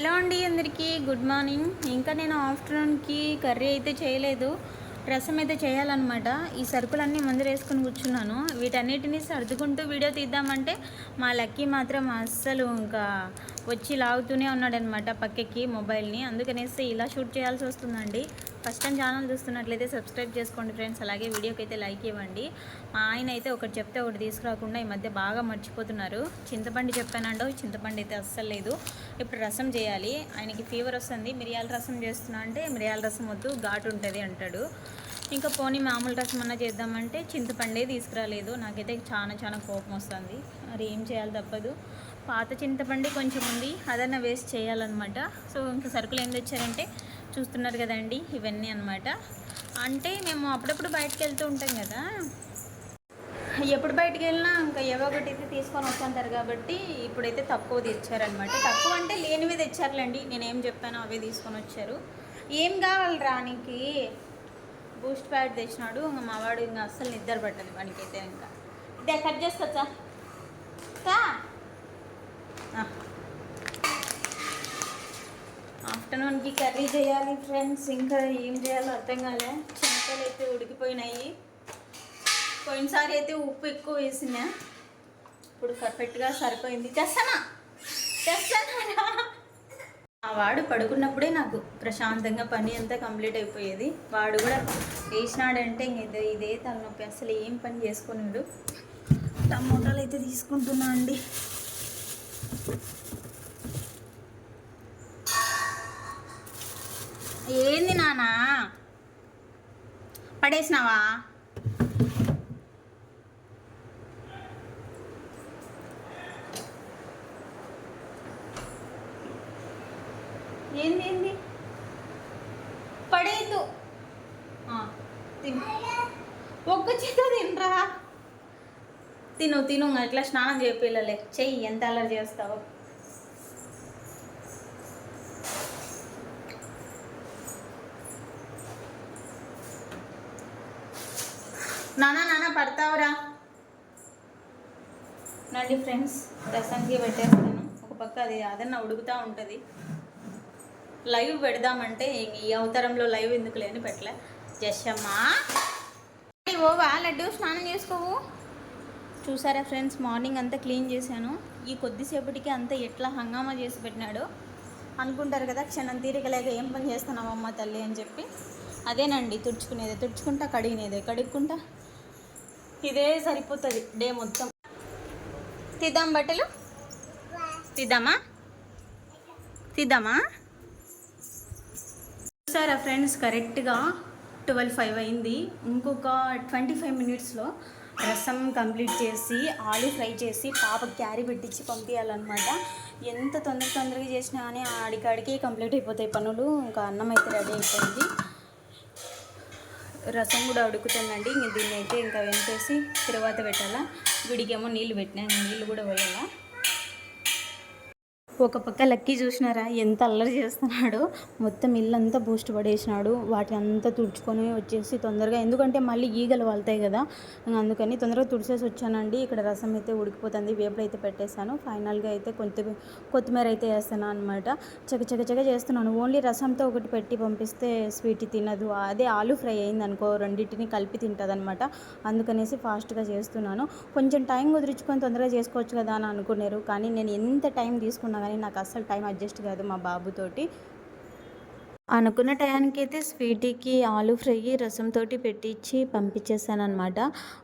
Hello అండి అందరికీ good morning. ఇంకా నేను ఆఫ్టర్నూన్కి కర్రీ అయితే చేయలేదు. రసం అయితే చేయాలన్నమాట. ఈ సరుకులన్నీ ముందర వేసుకుని కూర్చున్నాను. వీటన్నిటిని సర్దుకుంటూ వీడియో తీద్దామంటే మా లక్కీ మాత్రం అస్సలు ఇంకా వచ్చి లాగుతూనే ఉన్నాడనమాట పక్కకి మొబైల్ని. అందుకనేసి ఇలా షూట్ చేయాల్సి వస్తుందండి. ఫస్ట్ టైం ఛానల్ చూస్తున్నట్లయితే సబ్స్క్రైబ్ చేసుకోండి ఫ్రెండ్స్. అలాగే వీడియోకి అయితే లైక్ ఇవ్వండి. మా ఆయన అయితే ఒకటి చెప్తే ఒకటి తీసుకురాకుండా ఈ మధ్య బాగా మర్చిపోతున్నారు. చింతపండు చెప్పానండో చింతపండు అయితే అస్సలు లేదు. ఇప్పుడు రసం చేయాలి. ఆయనకి ఫీవర్ వస్తుంది. మిరియాల రసం చేస్తున్నా అంటే మిరియాల రసం వద్దు ఘాటు ఉంటుంది అంటాడు. ఇంకా పోనీ మామూలు రసం అన్నా చేద్దామంటే చింతపండే తీసుకురాలేదు. నాకైతే చాలా చాలా కోపం వస్తుంది. మరి ఏం చేయాలి తప్పదు. పాత చింతపండు కొంచెం ఉంది. అదన్నా వేస్ట్ చేయాలన్నమాట. సో ఇంకా సరుకులు ఏం తెచ్చారంటే చూస్తున్నారు కదండి ఇవన్నీ అనమాట అంటే మేము అప్పుడప్పుడు బయటకు వెళ్తూ ఉంటాం కదా. ఎప్పుడు బయటికి వెళ్ళినా ఇంకా ఏవో ఒకటి అయితే తీసుకొని వస్తుంటారు కాబట్టి ఇప్పుడైతే తక్కువ తెచ్చారనమాట తక్కువ అంటే లేనివి తెచ్చారులేండి నేనేం చెప్పానో అవే తీసుకొని వచ్చారు. ఏం కావాలి రానికి బూస్ట్ ప్యాడ్ తెచ్చినాడు ఇంకా మావాడు ఇంకా అస్సలు నిద్ర పట్టదు వానికైతే ఇంకా. ఇదే కట్ చేసుకోవచ్చా కా? ఆ. ఆఫ్టర్నూన్కి కర్రీ చేయాలి ఫ్రెండ్స్ ఇంకా ఏం చేయాలో అర్థం కాలే. చెనక్కలు అయితే ఉడికిపోయినాయి. పోయినసారి అయితే ఉప్పు ఎక్కువ వేసిన. ఇప్పుడు పర్ఫెక్ట్గా సరిపోయింది. తెస్తానా? తెస్తానా? ఆ వాడు పడుకున్నప్పుడే నాకు ప్రశాంతంగా పని అంతా కంప్లీట్ అయిపోయేది. వాడు కూడా వేసినాడంటే ఇంక ఇదే ఇదే తలనొప్పి. అసలు ఏం పని చేసుకున్నాడు టమోటాలు అయితే తీసుకుంటున్నా అండి. ఏంది నానా? పడేసినావా? ఏంది ఏంది? పడేయద్దు. ఒక్క చేత తినరా? తిను తిను ఎట్లా స్నానం చేపిల్లలే చెయ్యి ఎంత అల్లరి చేస్తావు. నానా నానా పడతావురా. నండి ఫ్రెండ్స్ రసంకి పెట్టేస్తాను. ఒక పక్క అది అదన్న ఉడుకుతూ ఉంటుంది. లైవ్ పెడదామంటే ఈ అవతారంలో లైవ్ ఎందుకు లేని పెట్టలే. జషమ్మా ఓవా లడ్డు స్నానం చేసుకోవు. చూసారా ఫ్రెండ్స్ మార్నింగ్ అంతా క్లీన్ చేశాను. ఈ కొద్దిసేపటికి అంతా ఎట్లా హంగామా చేసి పెట్టినాడు అనుకుంటారు కదా క్షణం తీరిక లేక ఏం పని చేస్తున్నావమ్మ తల్లి అని చెప్పి. అదేనండి తుడుచుకునేది తుడుచుకుంటా కడిగినేదే కడుక్కుంటా. ఇదే సరిపోతుంది డే మొత్తం. తీద్దాం బట్టలు? తీద్దామా? తీద్దామా? చూసారా ఫ్రెండ్స్ కరెక్ట్గా ట్వెల్వ్ ఫైవ్ అయింది. ఇంకొక ట్వంటీ ఫైవ్ మినిట్స్లో రసం కంప్లీట్ చేసి ఆలు ఫ్రై చేసి పాప క్యారీ పెట్టించి పంపించాలన్నమాట ఎంత తొందర తొందరగా చేసినా కానీ ఆడికాడికి కంప్లీట్ అయిపోతాయి పనులు. ఇంకా అన్నం అయితే రెడీ అయిపోయింది. రసం కూడా ఉడుకుతుందండి. ఇంక దీన్ని అయితే ఇంకా వెంచేసి తర్వాత పెట్టాలా? వీడికేమో నీళ్ళు పెట్టినా నీళ్ళు కూడా పోయాలా? ఒక పక్క లక్కీ చూసినారా? ఎంత అల్లరి చేస్తున్నాడో. మొత్తం ఇల్లంతా బూస్ట్ పడేసినాడు. వాటి అంతా తుడుచుకొని వచ్చేసి తొందరగా ఎందుకంటే మళ్ళీ ఈగలు వాళ్తాయి కదా. అందుకని తొందరగా తుడిచేసి వచ్చానండి. ఇక్కడ రసం అయితే ఉడికిపోతుంది. వేపుడు అయితే పెట్టేశాను. ఫైనల్గా అయితే కొంత కొత్తిమీర అయితే వేస్తాను అనమాట చక చక చక చేస్తున్నాను. ఓన్లీ రసంతో ఒకటి పెట్టి పంపిస్తే స్వీట్ తినదు. అదే ఆలు ఫ్రై అయింది అనుకో రెండింటిని కలిపి తింటుంది అనమాట అందుకనేసి ఫాస్ట్గా చేస్తున్నాను. కొంచెం టైం కుదిరించుకొని తొందరగా చేసుకోవచ్చు కదా అని అనుకున్నారు. కానీ నేను ఎంత టైం తీసుకున్నా కానీ నాకు అస్సలు టైం అడ్జస్ట్ కాదు మా బాబుతోటి అనుకున్న టయానికి అయితే స్వీటీకి ఆలు ఫ్రై రసంతో పెట్టించి పంపించేసాను అనమాట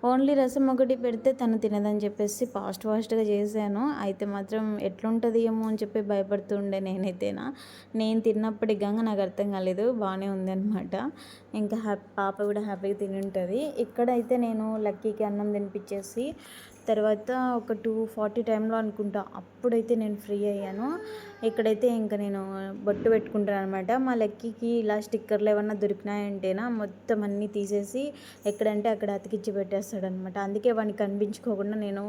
ఓన్లీ రసం ఒకటి పెడితే తను తినదని చెప్పేసి ఫాస్ట్ ఫాస్ట్గా చేశాను. అయితే మాత్రం ఎట్లుంటుంది ఏమో అని చెప్పి భయపడుతుండే నేనైతేనా. నేను తిన్నప్పటికి గంగ నాకు అర్థం కాలేదు. బాగానే ఉందన్నమాట. ఇంకా హ్యాపీ పాప కూడా హ్యాపీగా తిని ఉంటుంది. ఇక్కడైతే నేను లక్కీకి అన్నం తినిపించేసి తర్వాత ఒక టూ ఫార్టీ టైంలో అనుకుంటా. అప్పుడైతే నేను ఫ్రీ అయ్యాను. ఇక్కడైతే ఇంకా నేను బొట్టు పెట్టుకుంటాను అనమాట మా లక్కీకి ఇలా స్టిక్కర్లు ఏమన్నా దొరికినాయంటేనా మొత్తం అన్నీ తీసేసి ఎక్కడంటే అక్కడ అతికిచ్చి పెట్టేస్తాడనమాట అందుకే వాడిని కనిపించుకోకుండా నేను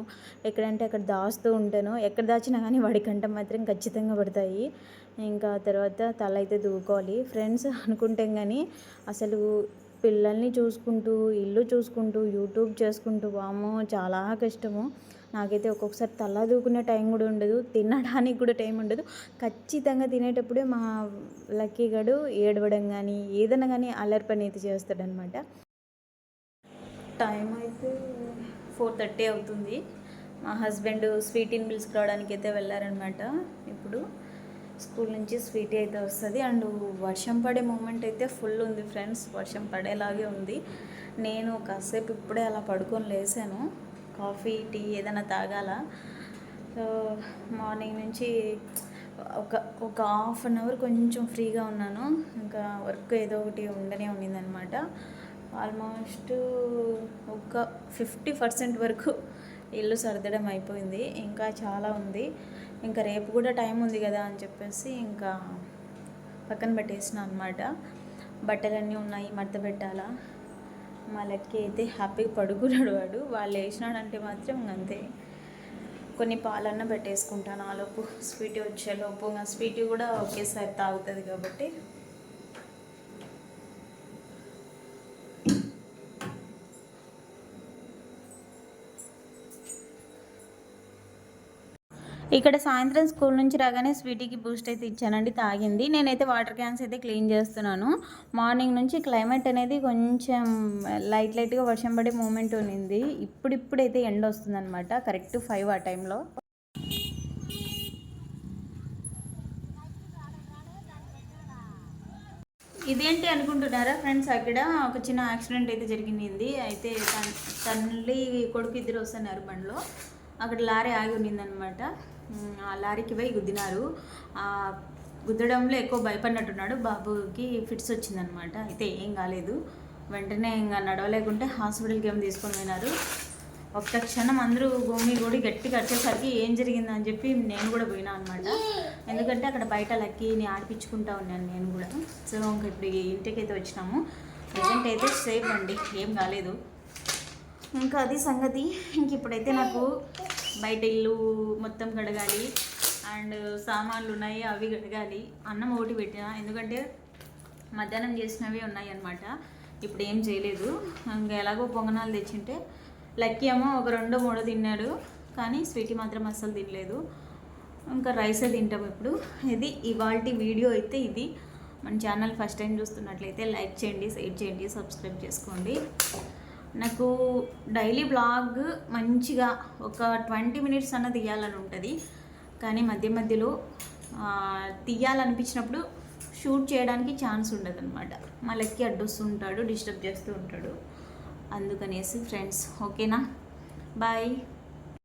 ఎక్కడంటే అక్కడ దాస్తూ ఉంటాను. ఎక్కడ దాచినా కానీ వాడి కంట మాత్రం ఖచ్చితంగా పడతాయి. ఇంకా తర్వాత తల అయితే దూకోవాలి. ఫ్రెండ్స్ అనుకుంటాం కానీ అసలు పిల్లల్ని చూసుకుంటూ ఇల్లు చూసుకుంటూ యూట్యూబ్ చేసుకుంటూ వామో చాలా కష్టము. నాకైతే ఒక్కొక్కసారి తల దూకునే టైం కూడా ఉండదు తినడానికి కూడా టైం ఉండదు. ఖచ్చితంగా తినేటప్పుడే మా లక్కీ గడు ఏడవడం కానీ ఏదైనా కానీ అల్లరి పని అయితే చేస్తాడనమాట. టైం అయితే ఫోర్ థర్టీ అవుతుంది. మా హస్బెండ్ స్వీట్ ఇన్ బిల్స్ పిలుచుకురావడానికి అయితే వెళ్ళారనమాట. ఇప్పుడు స్కూల్ నుంచి స్వీటీ అయితే వస్తుంది. అండ్ వర్షం పడే మూమెంట్ అయితే ఫుల్ ఉంది ఫ్రెండ్స్. వర్షం పడేలాగే ఉంది. నేను కాసేపు ఇప్పుడే అలా పడుకొని లేసాను. కాఫీ టీ ఏదైనా తాగాల. సో మార్నింగ్ నుంచి ఒక ఒక హాఫ్ అన్ అవర్ కొంచెం ఫ్రీగా ఉన్నాను. ఇంకా వర్క్ ఏదో ఒకటి ఉండనే ఉన్నిందనమాట. ఆల్మోస్ట్ ఒక ఫిఫ్టీ పర్సెంట్ వరకు ఇల్లు సర్దడం అయిపోయింది. ఇంకా చాలా ఉంది. ఇంకా రేపు కూడా టైం ఉంది కదా అని చెప్పేసి ఇంకా పక్కన పెట్టేసిన అనమాట బట్టలన్నీ ఉన్నాయి మడత పెట్టాలా? మా లెక్కి అయితే హ్యాపీగా పడుకున్నాడు వాడు. వాళ్ళు వేసినాడంటే మాత్రం అంతే. కొన్ని పాలన్న పెట్టేసుకుంటాను. ఆలోపు స్వీట్ వచ్చేలోపు ఇంకా స్వీట్ కూడా ఒకేసారి తాగుతుంది కాబట్టి. ఇక్కడ సాయంత్రం స్కూల్ నుంచి రాగానే స్వీటీకి బూస్ట్ అయితే ఇచ్చానండి తాగింది. నేనైతే వాటర్ క్యాన్స్ అయితే క్లీన్ చేస్తున్నాను. మార్నింగ్ నుంచి క్లైమేట్ అనేది కొంచెం లైట్ లైట్గా వర్షం పడే మూమెంట్ ఉన్నింది. ఇప్పుడిప్పుడైతే ఎండ వస్తుంది అనమాట కరెక్ట్ ఫైవ్ ఆ టైంలో. ఇదేంటి అనుకుంటున్నారా ఫ్రెండ్స్? అక్కడ ఒక చిన్న యాక్సిడెంట్ అయితే జరిగింది. అయితే తన్ తల్లి కొడుకు ఇద్దరు వస్తున్నారు బండిలో. అక్కడ లారీ ఆగి ఉన్నిందనమాట ఆ లారీకి పోయి గుద్దినారు. ఆ గుద్దడంలో ఎక్కువ భయపడినట్టున్నాడు. బాబుకి ఫిట్స్ వచ్చిందనమాట అయితే ఏం కాలేదు. వెంటనే ఇంకా నడవలేకుంటే హాస్పిటల్కి ఏమో తీసుకొని పోయినారు. ఒక్క క్షణం అందరూ భూమి కూడా గట్టిగా వచ్చేసరికి ఏం జరిగిందని చెప్పి నేను కూడా పోయినా అనమాట ఎందుకంటే అక్కడ బయట లక్కీని ఆడిపించుకుంటా ఉన్నాను నేను కూడా. సో ఇంకా ఇప్పుడు ఇంటికి అయితే వచ్చినాము. ప్రజెంట్ అయితే సేఫ్ అండి. ఏం కాలేదు. ఇంకా అది సంగతి. ఇంక ఇప్పుడైతే నాకు బయట ఇల్లు మొత్తం కడగాలి. అండ్ సామాన్లు ఉన్నాయి అవి కడగాలి. అన్నం ఒకటి పెట్టిన. ఎందుకంటే మధ్యాహ్నం చేసినవి ఉన్నాయి అనమాట ఇప్పుడు ఏం చేయలేదు. ఇంకా ఎలాగో పొంగనాలు తెచ్చింటే లక్కీ ఏమో ఒక రెండో మూడో తిన్నాడు. కానీ స్వీటీ మాత్రం అస్సలు తినలేదు. ఇంకా రైసే తింటాం ఇప్పుడు. ఇది ఇవాళ వీడియో అయితే ఇది. మన ఛానల్ ఫస్ట్ టైం చూస్తున్నట్లయితే లైక్ చేయండి షేర్ చేయండి సబ్స్క్రైబ్ చేసుకోండి. నాకు డైలీ బ్లాగ్ మంచిగా ఒక ట్వంటీ మినిట్స్ అన్న తీయాలని ఉంటుంది. కానీ మధ్య మధ్యలో తీయాలనిపించినప్పుడు షూట్ చేయడానికి ఛాన్స్ ఉండదు అనమాట మా లెక్కి అడ్డొస్తుంటాడు డిస్టర్బ్ చేస్తూ ఉంటాడు. అందుకనేసి ఫ్రెండ్స్ ఓకేనా? బాయ్.